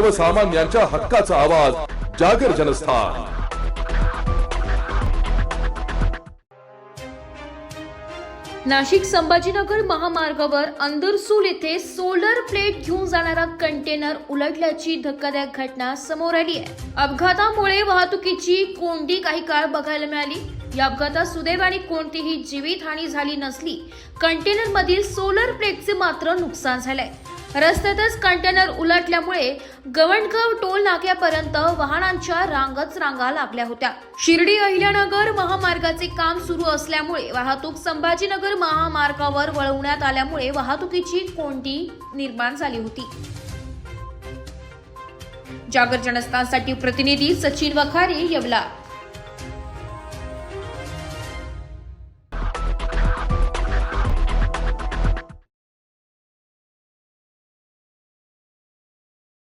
सर्वसामान्यांच्या हक्काचा आवाज जागर जनस्थान. नाशिक संभाजीनगर महामार्गावर अंदरसूल येथे सोलर प्लेट घेऊन जाणारा कंटेनर उलटल्याची धक्कादायक घटना समोर आली आहे. अपघातामुळे वाहतुकीची कोंडी काही काळ बघायला मिळाली. या अपघातात सुदैवाने कोणतीही जीवितहानी झाली नसली कंटेनर मधील सोलर प्लेटचे मात्र नुकसान झालंय. रस्त्यातच कंटेनर उलटल्यामुळे गवणगाव टोल नाक्यापर्यंत वाहनांच्या रांगच रांगा लागल्या होत्या. शिर्डी अहिल्यानगर महामार्गाचे काम सुरू असल्यामुळे वाहतूक संभाजीनगर महामार्गावर वळवण्यात आल्यामुळे वाहतुकीची कोंडी निर्माण झाली होती. जागर जनस्थानसाठी प्रतिनिधी सचिन वखारे येवला